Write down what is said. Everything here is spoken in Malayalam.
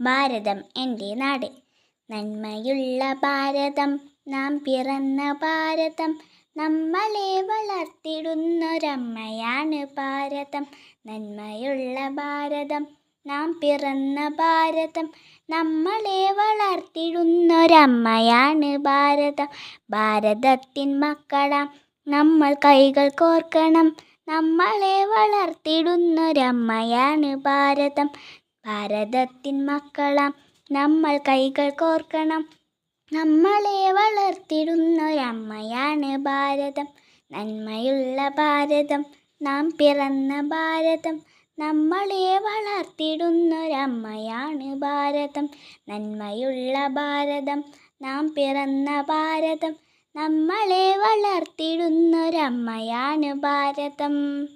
ഭാരതം എന്റെ നാട്. നന്മയുള്ള ഭാരതം നാം പിറന്ന ഭാരതം നമ്മളെ വളർത്തിടുന്നൊരമ്മയാണ് ഭാരതം. നന്മയുള്ള ഭാരതം നാം പിറന്ന ഭാരതം നമ്മളെ വളർത്തിടുന്നൊരമ്മയാണ് ഭാരതം. ഭാരതത്തിൻ മക്കളാം നമ്മൾ കൈകൾ കോർക്കണം നമ്മളെ വളർത്തിടുന്നൊരമ്മയാണ് ഭാരതം. ഭാരതത്തിൻ മക്കളാം നമ്മൾ കൈകൾ കോർക്കണം. നമ്മളെ വളർത്തിടുന്നൊരമ്മയാണ് ഭാരതം. നന്മയുള്ള ഭാരതം നാം പിറന്ന ഭാരതം. നമ്മളെ വളർത്തിടുന്നൊരമ്മയാണ് ഭാരതം. നന്മയുള്ള ഭാരതം നാം പിറന്ന ഭാരതം. നമ്മളെ വളർത്തിടുന്നൊരമ്മയാണ് ഭാരതം.